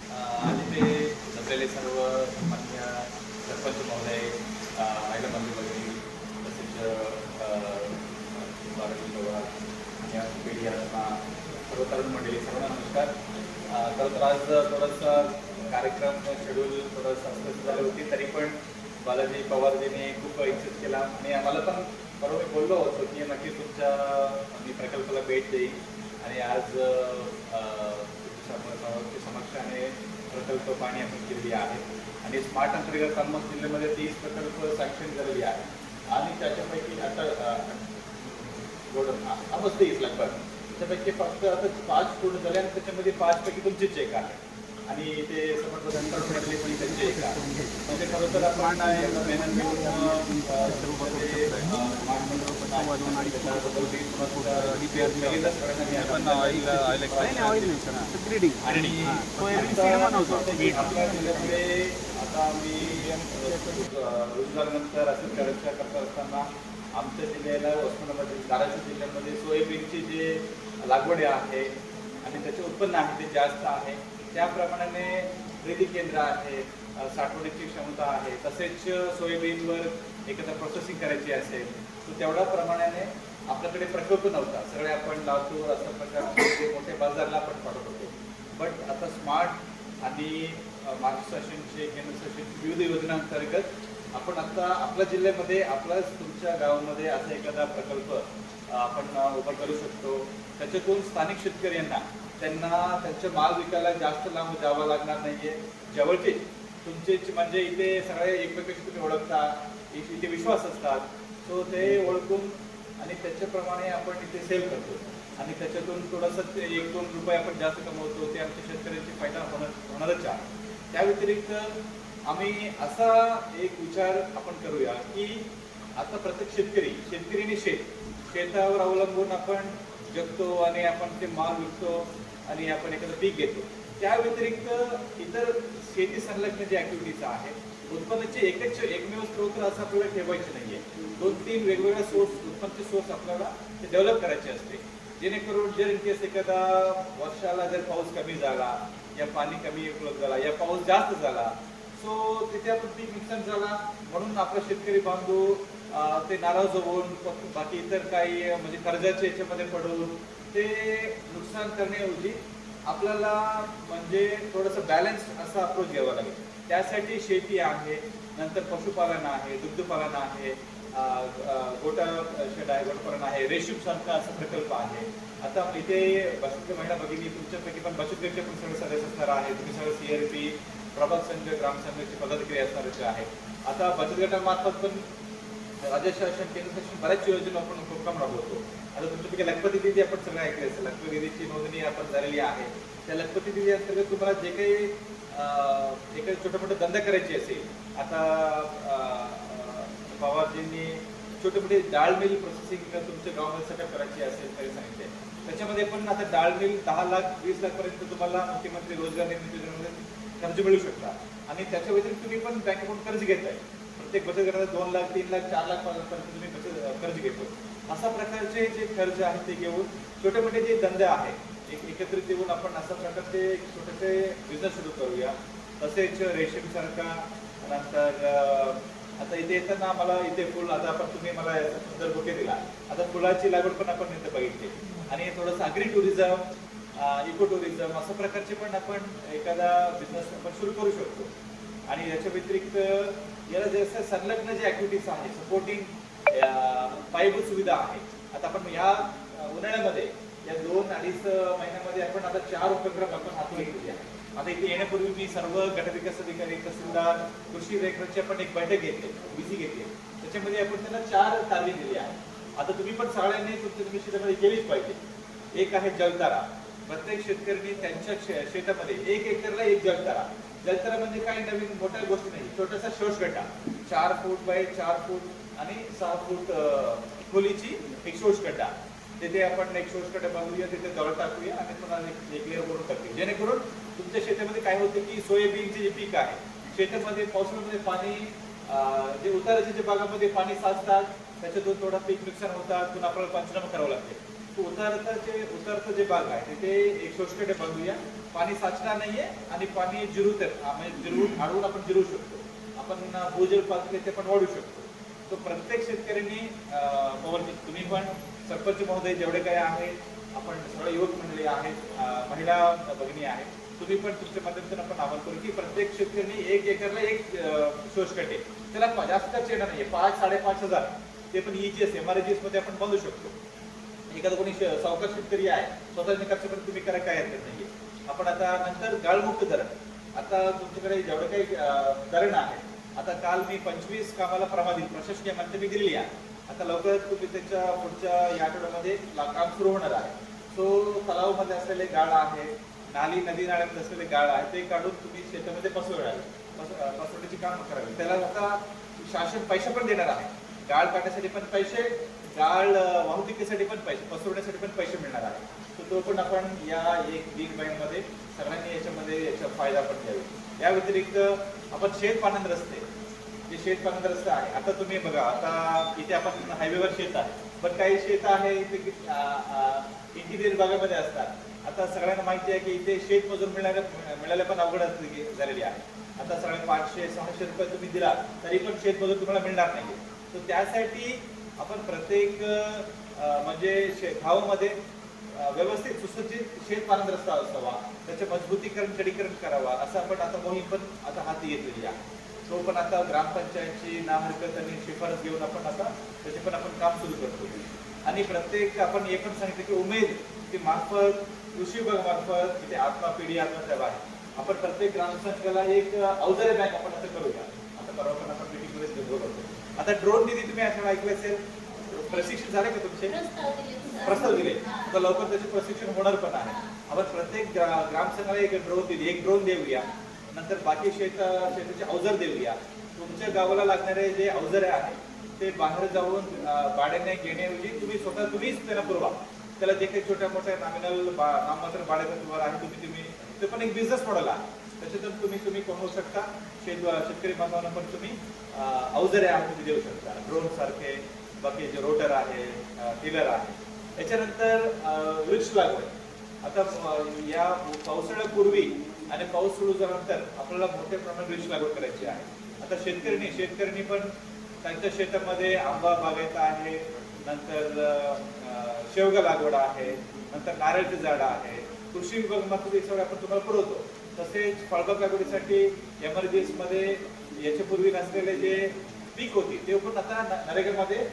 आणि ते जमलेले सर्व मान्य सरपंच महोदय अ, महिला बंधू भगिनी तसेच अ, बारावी पवार आणि आमची पिढी आत्मा सर्व तरुण मंडळी सर्वांना नमस्कार अ, खरं तर आज थोडासा कार्यक्रम शेड्यूल थोडासा झाले झालं होती तरी पण बालाजी पवारजीने खूप इन्सिस्ट केला. आणि आम्हाला पण बरोबर बोललो होतो की नक्की तुमच्या मी प्रकल्पाला भेट देईन. आणि आज समक्ष आणि प्रकल्प पाणी आपण केलेली आहे. आणि स्मार्ट अंतर्गत अलमोस्ट जिल्ह्यामध्ये तीस प्रकल्प सँक्शन झालेली आहे आणि त्याच्यापैकी आता अलमोस्ट तीस लगभग त्याच्यापैकी फक्त आता पाच पूर्ण झाले आणि त्याच्यामध्ये पाच पैकी तुमचीच एक आहे. आणि ते समर्थ धनकरमधले पण त्यांचे एक म्हणजे खरं तर आपण आता- मी रोजगारनंतर असं चर्चा करत असताना आमच्या जिल्ह्याला उस्मानाबाद धाराशिव जिल्ह्यामध्ये सोयाबीनची जे लागवड आहे आणि त्याचे उत्पन्न आहे ते जास्त आहे. त्याप्रमाणे खरेदी केंद्र आहे साठवण्याची क्षमता आहे तसेच सोयाबीनवर एखादा प्रोसेसिंग करायची असेल तर तेवढ्या प्रमाणाने आपल्याकडे प्रकल्प नव्हता. सगळे आपण लातूर अशा प्रकारचे म्हणजे मोठे बाजारला आपण पाठवत होतो. बट आता स्मार्ट आणि महाराष्ट्र शासनचे केंद्र शासनचे विविध योजनांतर्गत आपण आता आपल्या जिल्ह्यामध्ये आपल्याच तुमच्या गावामध्ये असा एखादा प्रकल्प आपण उभा करू शकतो. त्याच्यातून स्थानिक शेतकऱ्यांना त्यांना त्यांचे माल विकायला जास्त लांब जावं लागणार नाहीये. जवळचे तुमचे म्हणजे इथे सगळे एकमेकांशी तुम्ही ओळखता इथे विश्वास असतात. सो ते ओळखून आणि त्याच्याप्रमाणे आपण इथे सेल करतो. आणि त्याच्यातून थोडंसं ते एक दोन रुपये आपण जास्त कमवतो ते आमच्या शेतकऱ्यांची फायदा होणार होणारच आहे. त्या व्यतिरिक्त आम्ही असा एक विचार आपण करूया की आता प्रत्येक शेतकरी शेतकरी आणि शेत शेतावर अवलंबून आपण जगतो आणि आपण ते माल विकतो आणि आपण एखादं पीक घेतो. त्या व्यतिरिक्त इतर शेती संलग्न जे ऍक्टिव्हिटीज आहे उत्पन्नाचे एकच एकमेव स्रोत असं आपल्याला ठेवायचे नाहीये. दोन तीन वेगवेगळ्या सोर्स उत्पन्नाचे सोर्स आपल्याला ते डेव्हलप करायचे असते. जेणेकरून जर इनकेस एखादा वर्षाला जर पाऊस कमी झाला या पाणी कमी उपलब्ध झाला या पाऊस जास्त झाला सो तिथे आपण पीक नुकसान झाला. म्हणून आपला शेतकरी बांधव ते नाराज होऊन बाकी इतर काही म्हणजे कर्जाच्या याच्यामध्ये पडून ते नुकसान करण्याऐवजी आपल्याला म्हणजे थोडंसं बॅलन्स असा अप्रोच घ्यावा लागेल. त्यासाठी शेती आहे नंतर पशुपालन आहे दुग्धपालन आहे गोटा शेड आहे गोटपालन आहे रेशीम सारखा असा प्रकल्प आहे. आता इथे बचत महिला भगिनी तुमच्यापैकी पण बचत गटचे पण सगळे सदस्य असणार आहे तुम्ही सगळे सीआरपी प्रभाग संघ ग्राम पदाधिकारी पदाधिकारी असणारच आहे आता बचत गटामार्फत पण राज्य शासन केंद्र शासन बऱ्याच योजना आपण उपक्रम राबवतो. आता तुमच्यापैकी लखपती दिदी आपण सगळं ऐकले असेल. लखपती दिदीची नोंदणी आपण झालेली आहे. त्या लखपती दिदी अंतर्गत तुम्हाला जे काही जे काही छोटे मोठे धंदा करायचे असेल आता बाबाजींनी पवारजींनी छोटे मोठे डाळ मिल प्रोसेसिंग तुमच्या गावामध्ये सेटअप करायची असेल तरी सांगितले त्याच्यामध्ये पण आता डाळ मिल दहा लाख वीस लाख पर्यंत तुम्हाला मुख्यमंत्री रोजगार निर्मिती योजनेमध्ये कर्ज मिळू शकता आणि त्याच्या व्यतिरिक्त तुम्ही पण बँकेकडून कर्ज घेताय. प्रत्येक बचत गटाचा दोन लाख तीन लाख चार लाख पर्यंत तुम्ही बचत कर्ज घेतो. अशा प्रकारचे जे कर्ज आहेत ते घेऊन छोटे मोठे जे धंदे आहेत एक एकत्रित येऊन आपण अशा प्रकारचे छोटेसे बिझनेस सुरू करूया. तसेच रेशीम सारखा नंतर आता इथे येताना मला इथे फुल आता आपण तुम्ही मला सुंदर बुके दिला. आता फुलाची लागवड पण आपण इथे बघितली. आणि थोडंसं अग्री टुरिझम इको टुरिझम अशा प्रकारचे पण आपण एखादा बिझनेस आपण सुरू करू शकतो. आणि याच्या व्यतिरिक्त याला जसं संलग्न जे ऍक्टिव्हिटीज आहे सपोर्टिंग पायाभूत सुविधा आहे आता आपण ह्या उन्हाळ्यामध्ये या दोन अडीच महिन्यामध्ये आपण आता चार उपक्रम आपण हाती घेतलेले आहे आता इथे येण्यापूर्वी मी सर्व गटविकास अधिकारी तहसीलदार कृषी रेखची आपण एक बैठक घेतली विसी घेतली. त्याच्यामध्ये आपण त्यांना चार तालीम दिली आहे आता तुम्ही पण सगळ्यांनी तुमच्या तुम्ही शेतामध्ये केलीच पाहिजे. एक आहे जलतारा. प्रत्येक शेतकऱ्यांनी त्यांच्या शेतामध्ये एक एकरला एक जलतरा जलतरा म्हणजे काही नवीन मोठ्या गोष्टी नाही. छोटासा शोष गटा चार फूट बाय चार फूट आणि सहा फूट अं, खोलीची एक शोषखड्डा तिथे आपण एक शोषखड्डा बांधूया तिथे दळ टाकूया आणि पुन्हा एक- लेअर करून टाकूया. जेणेकरून तुमच्या शेतामध्ये काय होते की सोयाबीनचे जे पीक आहे शेतामध्ये पावसाळ्यामध्ये पाणी जे उताराचे जे भागामध्ये पाणी साचतात त्याच्यातून थोडा पीक नुकसान होतात पुन्हा आपल्याला पंचनामा करावं लागते. उतारताचे उतारचं जे भाग आहे तिथे एक शोषखड्डे बांधूया पाणी साचणार नाहीये आणि पाणी जिरू म्हणजे जिरू आडवून आपण जिरू शकतो. आपण भूजल पातळी ते पण वाढू शकतो. तो प्रत्येक शेतकऱ्यांनी अं, पवन तुम्ही पण सरपंच महोदय जेवढे काही आहेत आपण सगळे युवक मंडळी आहेत महिला भगिनी आहेत तुम्ही पण तुमच्या माध्यमातून आपण आवाहन करू की प्रत्येक शेतकऱ्यांनी एक एकरला एक शोष कटे त्याला जास्त खर्च येणार नाही पाच साडेपाच हजार. ते पण ई जी एस एम आरमध्ये आपण बांधू शकतो. एखादा कोणी श- सावकार शेतकरी आहे स्वतःच्या खर्चापर्यंत तुम्ही करा काय हरकत नाहीये. आपण आता नंतर गाळमुक्त धरण. आता तुमच्याकडे जेवढं काही धरण आहे आता काल मी पंचवीस कामाला प्रमाणित प्रशासकीय माध्यमी दिलेली आहे. आता लवकरच तुम्ही त्याच्या पुढच्या या आठवड्यामध्ये काम सुरू होणार आहे. तो तलावामध्ये असलेले गाळ आहे नाली नदी नाळ्यामध्ये असलेले गाळ आहे ते काढून तुम्ही शेतामध्ये पसरणार पस- पसरवण्याची काम करावी. त्याला आता शासन पैसे पण देणार आहे. गाळ काढण्यासाठी पण पैसे काळ वाहतुकीसाठी पण पैसे पसरवण्यासाठी पण पैसे मिळणार आहे. तर तो पण आपण या एक बिगमध्ये सगळ्यांनी याच्यामध्ये याचा फायदा पण घ्यावा. या व्यतिरिक्त आपण शेत पानंद रस्ते जे शेत पानंद रस्ते आहे आता तुम्ही बघा आता इथे आपण हायवेवर शेत आहे. पण काही शेत आहे इथे इंटिरियर भागामध्ये असतात. आता सगळ्यांना माहिती आहे की इथे शेत मजूर मिळायला मिळायला पण अवघड असते झालेली आहे. आता सगळे पाचशे सहाशे रुपये तुम्ही दिला तरी पण शेत मजूर तुम्हाला मिळणार नाही. तर त्यासाठी आपण प्रत्येक म्हणजे शे गावामध्ये व्यवस्थित सुसज्जित शेत रस्ता असावा. त्याचे मजबूतीकरण कडीकरण करावा. असं आपण आता मोहीम पण आता हाती घेतलेली आहे. तो पण आता ग्रामपंचायतची नाहरकत आणि शिफारस घेऊन आपण आता त्याचे पण आपण काम सुरू करतो. आणि प्रत्येक आपण हे पण सांगितलं की उमेद की मार्फत कृषी विभागामार्फत तिथे आत्मा पिढी आत्मसाहेब आहे. आपण प्रत्येक ग्रामसंघाला एक अवजारे बँक आपण असं करूया. आता परवा पण आपण मिटिंगमध्ये आता ड्रोन निधी तुम्ही असं ऐकलं असेल प्रशिक्षण झाले का तुमचे? प्रस्ताव दिले. तर लवकर त्याचे प्रशिक्षण होणार पण आहे. आपण प्रत्येक ग्रा- ग्रामसंघाला एक ड्रोन दिली. एक ड्रोन देऊया. नंतर बाकी शेत शेताचे अवजार देऊया. तुमच्या गावाला लागणारे जे अवजारे आहेत ते बाहेर जाऊन भाड्याने घेण्याऐवजी तुम्ही स्वतः तुम्हीच त्यांना पुरवा. त्याला जे काही छोट्या मोठ्या नॉमिनल नाममात्र भाड्याचा तुम्हाला आहे तुम्ही तुम्ही ते पण एक बिझनेस मॉडेल आहे. त्याच्यातून तुम्ही तुम्ही कमवू शकता. शेत शेतकरी बांधवांना पण तुम्ही अवजारे आहे तुम्ही देऊ शकता. ड्रोन सारखे बाकी जे रोटर आहे टिलर आहे. याच्यानंतर वृक्ष लागवड. आता या पावसाळ्यापूर्वी आणि पाऊस सुरू झाल्यानंतर आपल्याला मोठ्या प्रमाणात वृक्ष लागवड करायची आहे. आता शेतकऱ्यांनी शेतकऱ्यांनी पण त्यांच्या शेतामध्ये आंबा बागायचा आहे. नंतर शेवगा लागवड आहे. नंतर नारळची झाडं आहे कृषी विभागामार्फत हे आपण तुम्हाला पुरवतो. तसेच फळबाग लागवडीसाठी एमर्जन्सीमध्ये याच्यापूर्वी नसलेले जे पीक होती ते पण आता नरेगामध्ये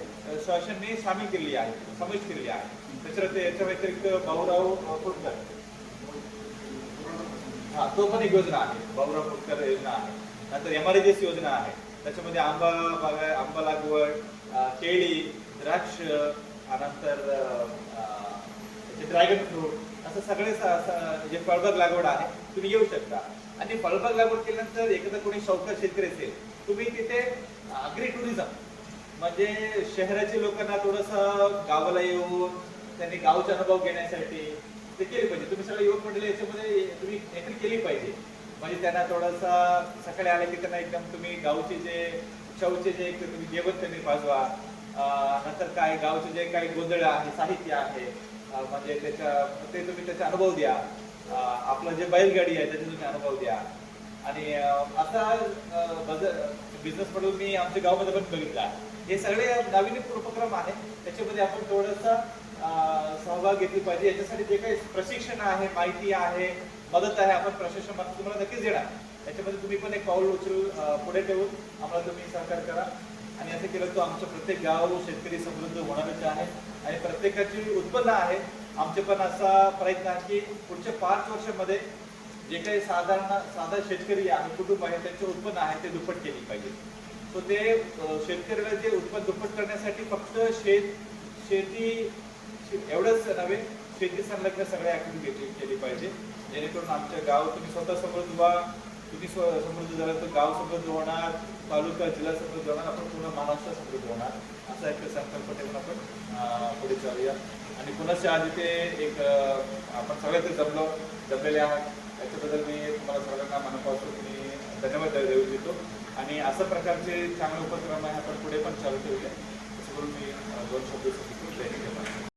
शासनाने सामील केलेली आहे समावेश केलेली आहे. त्याच्यावर ते- याच्या व्यतिरिक्त भाऊराव अं, हा तो पण एक योजना आहे. भाऊराव फुटकर योजना आहे. नंतर एमआरजेस योजना आहे. त्याच्यामध्ये आंबा बागा आंबा लागवड केळी द्राक्ष नंतर ड्रॅगन फ्रूट असं सगळे जे फळबाग लागवड आहे तुम्ही येऊ शकता. आणि फळबाग लागवड केल्यानंतर एखादा कोणी शौकर शेतकरी असेल तुम्ही तिथे अग्री टुरिझम म्हणजे शहराच्या लोकांना थोडंसं गावाला येऊन त्यांनी गावचा अनुभव घेण्यासाठी ते केले पाहिजे. तुम्ही सगळे युवक मंडळी याच्यामध्ये तुम्ही एंट्री केली पाहिजे. म्हणजे त्यांना थोडासा सकाळी आले की त्यांना एकदम तुम्ही गावचे जे शौचे जे एक तुम्ही जेवण त्यांनी पाजवा. नंतर काय गावचे जे काही गोंधळ आहे साहित्य आहे म्हणजे त्याच्या ते तुम्ही त्याचा अनुभव द्या. आपलं जे बैलगाडी आहे त्याचे तुम्ही अनुभव द्या. आणि आता असा बिझनेस मॉडेल मी आमच्या गावामध्ये पण बघितला. हे सगळे नवीन उपक्रम आहे त्याच्यामध्ये आपण थोडंसं सहभाग घेतली पाहिजे. याच्यासाठी जे काही प्रशिक्षण आहे माहिती आहे मदत आहे आपण प्रशिक्षण तुम्हाला नक्कीच देणार. त्याच्यामध्ये तुम्ही पण एक पाऊल उचलून पुढे ठेवून आम्हाला तुम्ही सहकार्य करा. आणि असं केलं तर आमचं प्रत्येक गाव शेतकरी समृद्ध होणारच आहे. आणि प्रत्येकाची उत्पन्न आहे. आमचे पण असा प्रयत्न आहे की पुढच्या पाच वर्षामध्ये जे काही साधारण साधा शेतकरी आहे कुटुंब आहे त्यांचे उत्पन्न आहे ते दुप्पट केली पाहिजे. सो ते शेतकऱ्याला जे उत्पन्न दुप्पट करण्यासाठी फक्त शेत शेती एवढंच नव्हे शेती संलग्न सगळ्या ऍक्टिव्हिटी केली पाहिजे. जेणेकरून आमच्या गाव तुम्ही स्वतः समोर उभा तुम्ही समृद्ध झाला तर गाव समृद्ध होणार तालुका जिल्हा समृद्ध होणार आपण पूर्ण महाराष्ट्र समृद्ध होणार. असा एक संकल्प ठेवून आपण पुढे चालूया. आणि पुन्हा आधी ते एक आपण सगळ्यात जमलो जमलेले आहात. याच्याबद्दल मी तुम्हाला सगळ्यांना मनापासून मी धन्यवाद देऊ देतो. आणि अशा प्रकारचे चांगले उपक्रम आहे आपण पुढे पण चालू ठेवूया. असं करून मी दोन शब्द सांगितले.